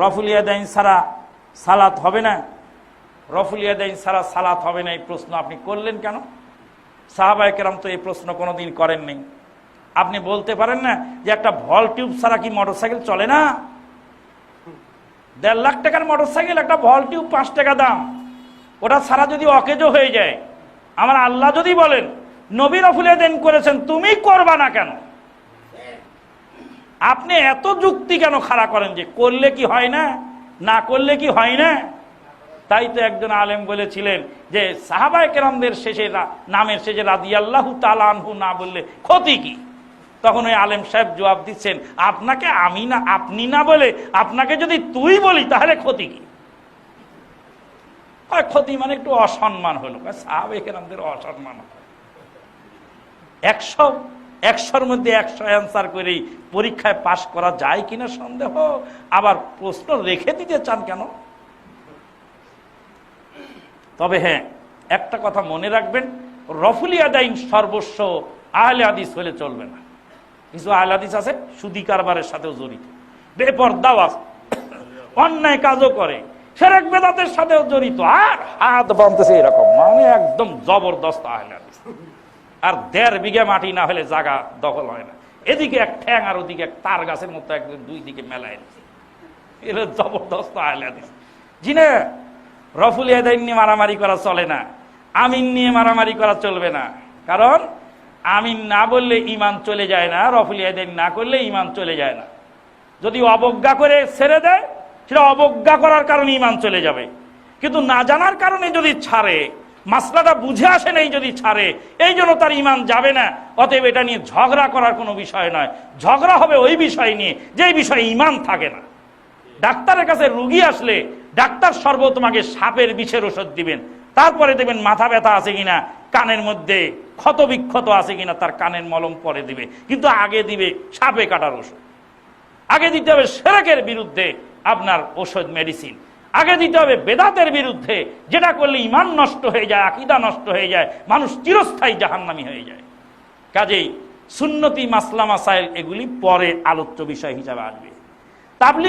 রফুলিয়াদাইন ছাড়া সালাত হবে না। রফুলিয়াদাইন ছাড়া সালাত হবে না, এই প্রশ্ন আপনি করলেন কেন? সাহাবায় কেরাম তো এই প্রশ্ন কোনোদিন করেননি আপনি বলতে পারেন না যে একটা ভল টিউব ছাড়া কি মোটরসাইকেল চলে না? দেড় লাখ টাকার মোটরসাইকেল, একটা ভল টিউব পাঁচ টাকা দাম। ওটা ছাড়া যদি অকেজো হয়ে যায়, আমার আল্লাহ যদি বলেন নবীর দেন করেছেন, তুমি করবা না কেন? আপনি এত যুক্তি কেন খাড়া করেন যে করলে কি হয় না? না করলে কি হয় না? তাই তো একজন আলেম বলেছিলেন যে সাহাবায় কেরামদের শেষে নামের শেষে রাদি আল্লাহ তালানহু না বললে ক্ষতি কি? তখন ওই আলেম সাহেব জবাব দিচ্ছেন, আপনাকে আমি না, আপনি না বলে আপনাকে যদি তুই বলি তাহলে ক্ষতি কি? ক্ষতি মানে একটু অসম্মান হলো। সাহাবাই কেরামদের অসম্মান হয়। একশো একশোর মধ্যে একশো অ্যান্সার করেই পরীক্ষায় পাশ করা যায় কিনা সন্দেহ? আবার প্রশ্ন রেখে দিতে চান কেন? তবে হ্যাঁ একটা কথা মনে রাখবেন, রফুলি আদাইন সর্বস্ব আহলে হাদিস হলে চলবে না। কিছু আহলে হাদিস আছে, সুদি কারবারের সাথেও জড়িত। বেপরদাও আছে। অন্যায় কাজও করে। সেরেক বেদাতের সাথেও জড়িত। আর হাত বানতেছে এরকম। মানে একদম জবরদস্ত আহলে হাদিস। আর দেড় বিঘে মাটি না হলে জায়গা দখল হয় না। এদিকে এক ঠ্যাং আর ওদিকে এক তার গাছের মতো একদম দুই দিকে মেলায় দিছে। এটা জবরদস্ত আহলে হাদিস জিনে, রফুল ইয়াদাইন নিয়ে মারামারি করা চলে না। আমিন নিয়ে মারামারি করা চলবে না। কারণ, আমিন না বললে ইমান চলে যায় না, রফুল ইয়াদাইন না করলে ইমান চলে যায় না। যদি অবজ্ঞা করে ছেড়ে দেয়, সেটা অবজ্ঞা করার কারণে ইমান চলে যাবে। কিন্তু না জানার কারণে যদি ছাড়ে মাসলাটা বুঝে আসে নাই যদি ছাড়ে। এই জন্য তার ইমান যাবে না। অতএব এটা নিয়ে ঝগড়া করার কোনো বিষয় নয়। ঝগড়া হবে ওই বিষয় নিয়ে, যেই বিষয়ে ইমান থাকে না। ডাক্তারের কাছে রুগী আসলে ডাক্তার সর্বপ্রথম তোমাকে সাপের বিষের ওষুধ দিবেন। তারপরে দেবেন মাথা ব্যথা আছে কিনা, কানের মধ্যে ক্ষত বিক্ষত আছে কিনা, তার কানের মলম পরে দিবে। কিন্তু আগে দিবে সাপে কাটার ওষুধ। আগে দিতে হবে সেরেকের বিরুদ্ধে আপনার ওষুধ মেডিসিন। আগে দিতে হবে বেদাতের বিরুদ্ধে। যেটা করলে ইমান নষ্ট হয়ে যায়, আকিদা নষ্ট হয়ে যায়, মানুষ চিরস্থায়ী জাহান্নামি হয়ে যায়। কাজেই সুন্নতি মাসলা এগুলি পরে আলোচ্য বিষয় হিসাবে আসবে। তাবলিগ